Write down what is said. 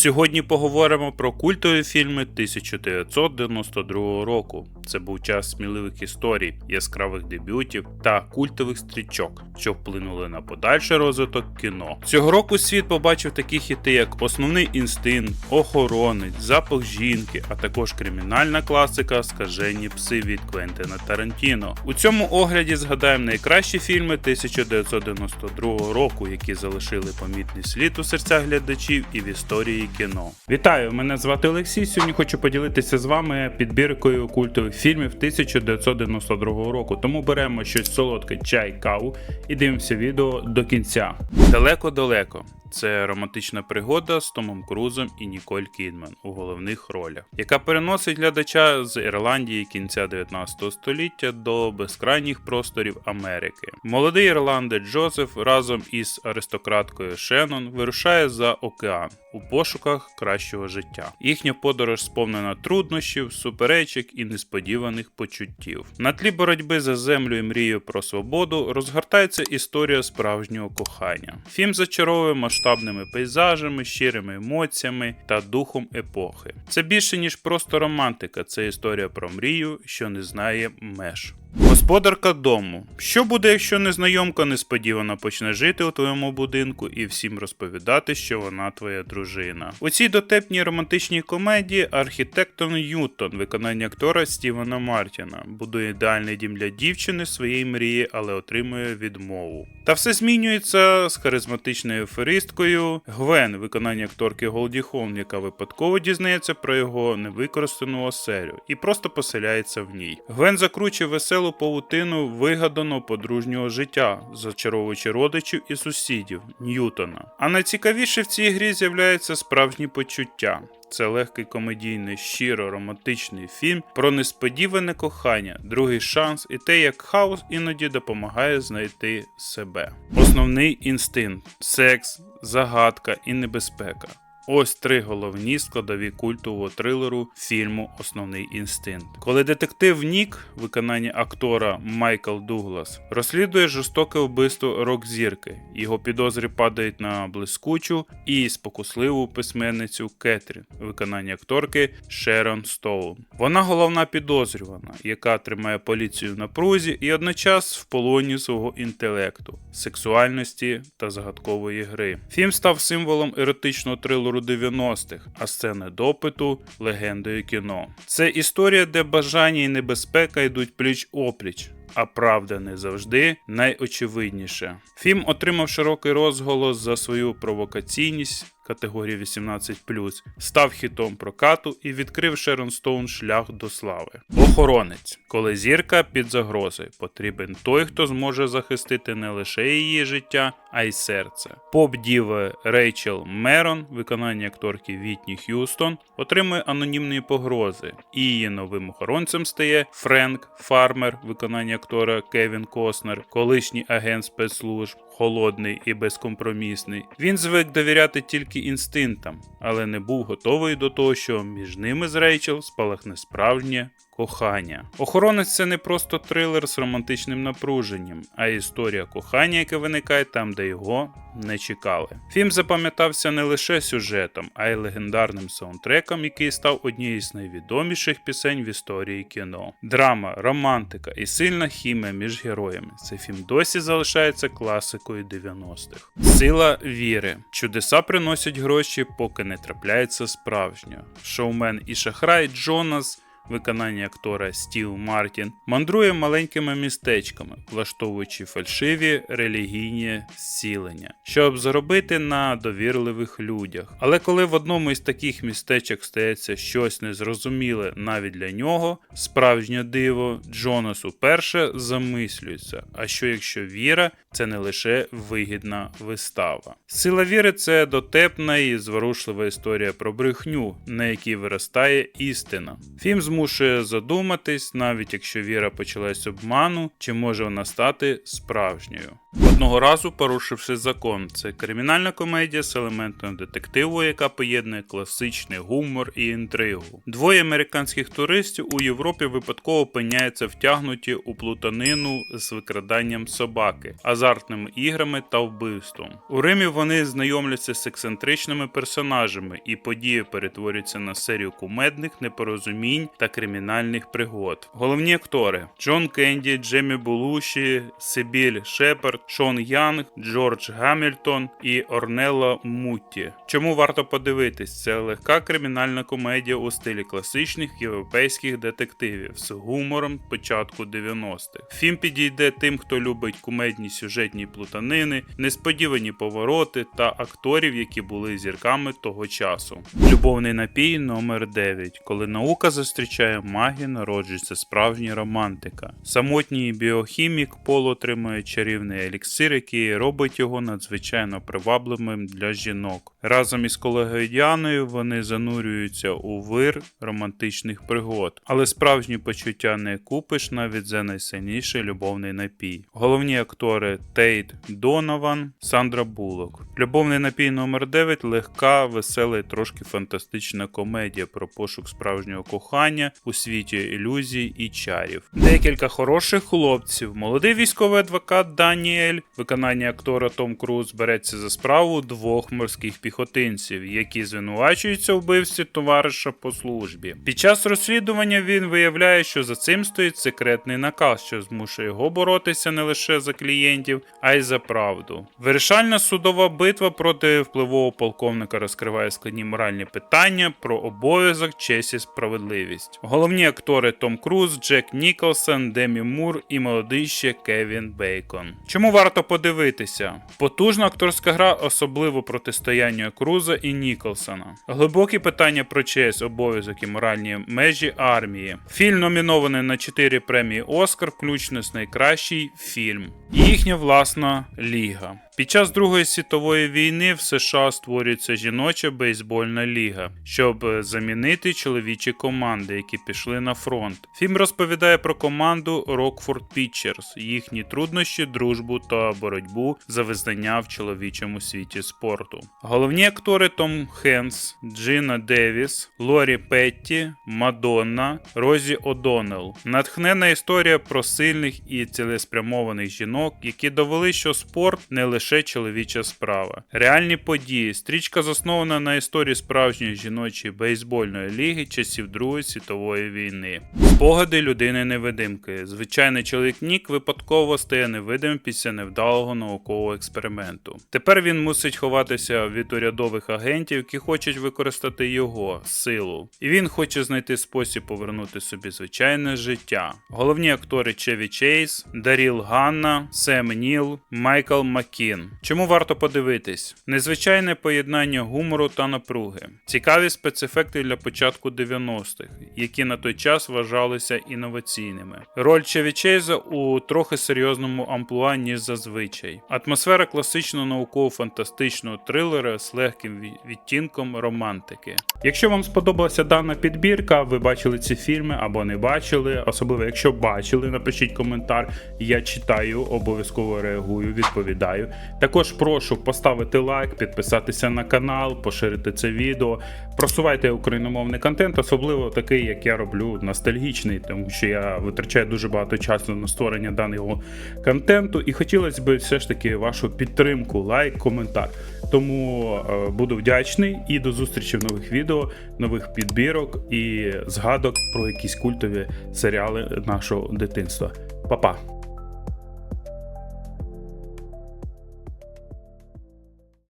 Сьогодні поговоримо про культові фільми 1992 року. Це був час сміливих історій, яскравих дебютів та культових стрічок, що вплинули на подальший розвиток кіно. Цього року світ побачив такі хіти, як Основний інстинкт, Охоронець, Запах жінки, а також кримінальна класика Скажені пси від Квентина Тарантіно. У цьому огляді згадаємо найкращі фільми 1992 року, які залишили помітний слід у серцях глядачів і в історії кіно. Вітаю! Мене звати Олексій. Сьогодні хочу поділитися з вами підбіркою культових фільмів 1992 року. Тому беремо щось солодке, чай, каву і дивимося відео до кінця. Далеко-далеко. Це романтична пригода з Томом Крузом і Ніколь Кідман у головних ролях, яка переносить глядача з Ірландії кінця 19 століття до безкрайніх просторів Америки. Молодий ірландець Джозеф разом із аристократкою Шеннон вирушає за океан у пошуках кращого життя. Їхня подорож сповнена труднощів, суперечок і несподіваних почуттів. На тлі боротьби за землю і мрію про свободу розгортається історія справжнього кохання. Фільм зачаровує масштабними пейзажами, щирими емоціями та духом епохи. Це більше ніж просто романтика, це історія про мрію, що не знає меж. Господарка дому. Що буде, якщо незнайомка несподівано почне жити у твоєму будинку і всім розповідати, що вона твоя дружина? У цій дотепній романтичній комедії архітектор Ньютон, виконання актора Стівена Мартіна, будує ідеальний дім для дівчини своєї мрії, але отримує відмову. Та все змінюється з харизматичною аферисткою Гвен, виконання акторки Голді Холм, яка випадково дізнається про його невикористану оселю і просто поселяється в ній. Гвен закручує веселу павутину вигаданого подружнього життя, зачаровуючи родичів і сусідів Ньютона. А найцікавіше в цій грі з'являється справжні почуття. Це легкий комедійний, щиро романтичний фільм про несподіване кохання, другий шанс і те, як хаос іноді допомагає знайти себе. Основний інстинкт секс, загадка і небезпека. Ось три головні складові культового трилеру фільму Основний інстинкт. Коли детектив Нік, виконання актора Майкл Дуглас, розслідує жорстоке вбивство рок-зірки, його підозри падають на блискучу і спокусливу письменницю Кетрін, виконання акторки Шерон Стоун. Вона головна підозрювана, яка тримає поліцію в напрузі і одночас в полоні свого інтелекту, сексуальності та загадкової гри. Фільм став символом еротичного трилеру 90-х, а сцени допиту легендою кіно. Це історія, де бажання і небезпека йдуть пліч опліч. А правда не завжди найочевидніше. Фільм отримав широкий розголос за свою провокаційність категорії 18, став хітом прокату і відкрив Шерон Стоун шлях до слави. Охоронець, коли зірка під загрозою, потрібен той, хто зможе захистити не лише її життя, а й серце. Поп діви Рейчел Мерон, виконання акторки Вітні Х'юстон, отримує анонімні погрози, і її новим охоронцем стає Френк Фармер, виконання актора Кевін Костнер, колишній агент спецслужб, холодний і безкомпромісний. Він звик довіряти тільки інстинктам, але не був готовий до того, що між ними з Рейчел спалахне справжнє кохання. Охоронець це не просто трилер з романтичним напруженням, а історія кохання, яке виникає там, де його не чекали. Фільм запам'ятався не лише сюжетом, а й легендарним саундтреком, який став однією з найвідоміших пісень в історії кіно. Драма, романтика і сильна хімія між героями. Цей фільм досі залишається класикою 90-х. Сила віри. Чудеса приносять гроші, поки не трапляється справжнє. Шоумен і шахрай Джонас виконання актора Стів Мартін, мандрує маленькими містечками, влаштовуючи фальшиві релігійні зцілення, щоб заробити на довірливих людях. Але коли в одному із таких містечок стається щось незрозуміле навіть для нього, справжнє диво, Джонас уперше замислюється. А що якщо віра це не лише вигідна вистава? Сила віри це дотепна і зворушлива історія про брехню, на якій виростає істина. Фільм змушує задуматись, навіть якщо віра почалась обману, чи може вона стати справжньою. Одного разу порушивши закон, це кримінальна комедія з елементом детективу, яка поєднує класичний гумор і інтригу. Двоє американських туристів у Європі випадково опиняються втягнуті у плутанину з викраданням собаки, азартними іграми та вбивством. У Римі вони знайомляться з ексцентричними персонажами, і події перетворюються на серію кумедних непорозумінь та кримінальних пригод. Головні актори: Джон Кенді, Джемі Булуші, Сибіль Шепард, Шон Янг, Джордж Гамільтон і Орнелла Мутті. Чому варто подивитись? Це легка кримінальна комедія у стилі класичних європейських детективів з гумором початку 90-х. Фільм підійде тим, хто любить кумедні сюжетні плутанини, несподівані повороти та акторів, які були зірками того часу. Любовний напій номер 9 Коли наука зустрічає магію, народжується справжня романтика. Самотній біохімік Пол отримує чарівний еліксир, який робить його надзвичайно привабливим для жінок. Разом із колегою Діаною вони занурюються у вир романтичних пригод, але справжні почуття не купиш навіть за найсильніший любовний напій. Головні актори Тейт Донован, Сандра Буллок. Любовний напій номер 9 легка, весела і трошки фантастична комедія про пошук справжнього кохання у світі ілюзій і чарів. Декілька хороших хлопців. Молодий військовий адвокат Даніель, виконання актора Том Круз береться за справу двох морських піхотинців, які звинувачуються у вбивстві товариша по службі. Під час розслідування він виявляє, що за цим стоїть секретний наказ, що змушує його боротися не лише за клієнтів, а й за правду. Вирішальна судова битва проти впливового полковника розкриває складні моральні питання про обов'язок, честь і справедливість. Головні актори Том Круз, Джек Ніколсон, Демі Мур і молодий ще Кевін Бейкон. Чому варто подивитися? Потужна акторська гра, особливо протистояння Круза і Ніколсона. Глибокі питання про честь, обов'язок і моральні межі армії. Фільм номінований на 4 премії Оскар, включно з найкращий фільм. Їхня власна ліга. Під час Другої світової війни в США створюється жіноча бейсбольна ліга, щоб е, замінити чоловічі команди, які пішли на фронт. Фільм розповідає про команду Rockford Pictures, їхні труднощі, дружбу та боротьбу за визнання в чоловічому світі спорту. Головні актори Том Хенс, Джина Девіс, Лорі Петті, Мадонна, Розі О'Доннелл. Натхнена історія про сильних і цілеспрямованих жінок, які довели, що спорт не лише чоловіча справа. Реальні події. Стрічка заснована на історії справжньої жіночої бейсбольної ліги часів Другої світової війни. Спогади людини невидимки. Звичайний чоловік Нік випадково стає невидимим після невдалого наукового експерименту. Тепер він мусить ховатися від урядових агентів, які хочуть використати його силу. І він хоче знайти спосіб повернути собі звичайне життя. Головні актори Чеві Чейз, Даріл Ганна, Сем Ніл, Майкл Маккін. Чому варто подивитись? Незвичайне поєднання гумору та напруги, цікаві спецефекти для початку 90-х, які на той час вважалися інноваційними. Роль Чеві Чейза у трохи серйозному амплуа, ніж зазвичай. Атмосфера класичного науково-фантастичного трилера з легким відтінком романтики. Якщо вам сподобалася дана підбірка, ви бачили ці фільми або не бачили, особливо якщо бачили, напишіть коментар. Я читаю, обов'язково реагую, відповідаю. Також прошу поставити лайк, підписатися на канал, поширити це відео. Просувайте україномовний контент, особливо такий, як я роблю, ностальгічний, тому що я витрачаю дуже багато часу на створення даного контенту, і хотілося б все ж таки вашу підтримку, лайк, коментар. Тому е, буду вдячний і до зустрічі в нових відео, нових підбірок і згадок про якісь культові серіали нашого дитинства. Па-па!